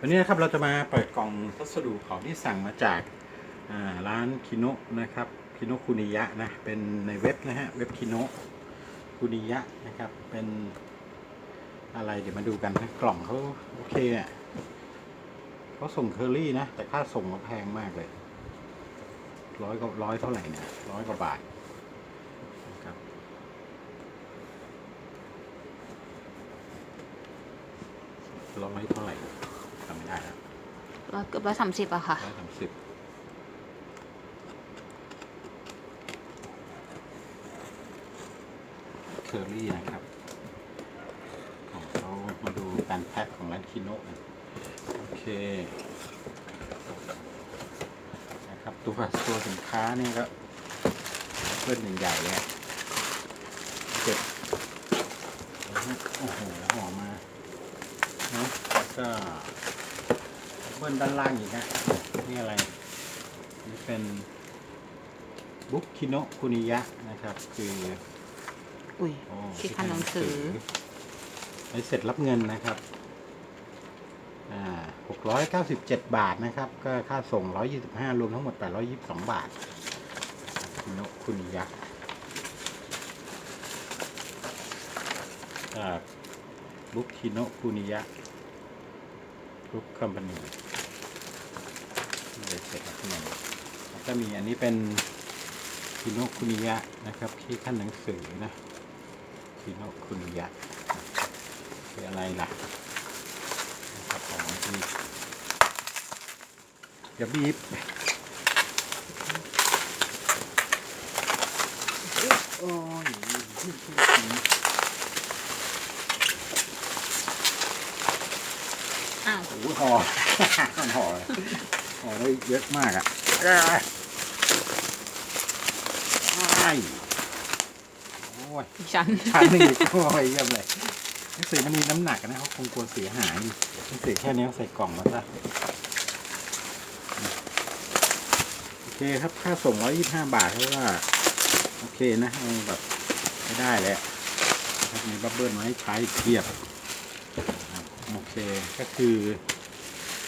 วันนี้นะครับเราจะมาเปิดกล่องพัสดุของที่สั่งมาจากร้านคิโนะนะครับคิโนะคุนิยะนะเป็นในเว็บนะฮะเว็บคิโนะคุนิยะนะครับเป็นอะไรเดี๋ยวมาดูกันนะกล่องเขาโอเคอะเขาส่งเคอรี่นะ แต่ค่าส่งเขาแพงมากเลยร้อยกว่าร้อยเท่าไหร่เนี่ยร้อยกว่าบาทนะครับร้อยเท่าไหร่ จำไม่ได้แล้วร้อยเกือบร้อยสามสิบอะค่ะ ร้อยสามสิบเคอรี่นะครับ ของเขามาดูการแพ็คของร้านคิโนะกันโอเค นะครับ ตัวตัวสินค้าเนี่ยก็เพื่อนใหญ่ๆเลยอะเก็บนะฮะโอ้โหห่อมาเนาะแล้วก็ เบิ้ลด้านล่างอีกนะนี่อะไร นี่เป็นบุ๊กคิโนะคุนิยะนะครับ คืออุ้ยโอ้คิดคันหนังสือใบเสร็จรับเงินนะครับอ่าหกร้อยเก้าสิบเจ็ดบาทนะครับ ก็ค่าส่งร้อยยี่สิบห้ารวมทั้งหมดแปดร้อยยี่สิบสองบาทคิโนะคุนิยะจากบุ๊กคิโนะคุนิยะกรุ๊ปคอมพานีเลยเสร็จแล้วเนี่ยแล้ว ก็มีอันนี้เป็นคิโนคุนิยะนะครับที่ขั้นหนังสือนะคิโนคุนิยะคืออะไรล่ะนะครับของที่อย่าบีบโอ้ยอ้าวโอ้โหห่อห่อห่อได้เยอะมากอะ ไอ้โอ้ยดิฉันชั้นนี่โอ้ยเยี่ยมเลยหนังสือมันมีน้ำหนักนะเขาคงกลัวเสียหายดิหนังสือแค่นี้ใส่กล่องมาซะโอเคครับค่าส่งร้อยยี่ห้าบาทเพราะว่า โอเคนะเอาแบบไม่ได้แหละนะครับมีบับเบิ้ลมาให้ใช้เทียบครับโอเคก็คือ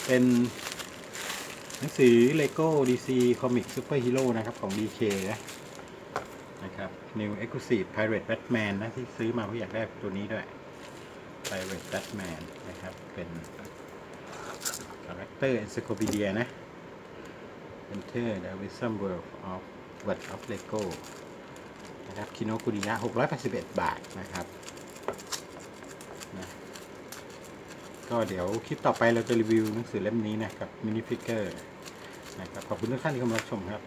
เป็นหนังสือ LEGO DC Comic Super Hero นะครับ ของ DK นะ นะครับ New Exclusive Pirate Batman นะที่ซื้อมาเพราะอยากได้ตัวนี้ด้วย Pirate Batman นะครับ เป็น Character Encyclopedia นะ Enter the Wisdom World of World of Lego นะครับคิโนคุนิยะ681 บาทนะครับนะก็เดี๋ยวคลิปต่อไปเราจะรีวิวหนังสือเล่มนี้นะครับมินิฟิกเกอร์นะครับขอบคุณทุกท่านที่เข้ามารับชมครับ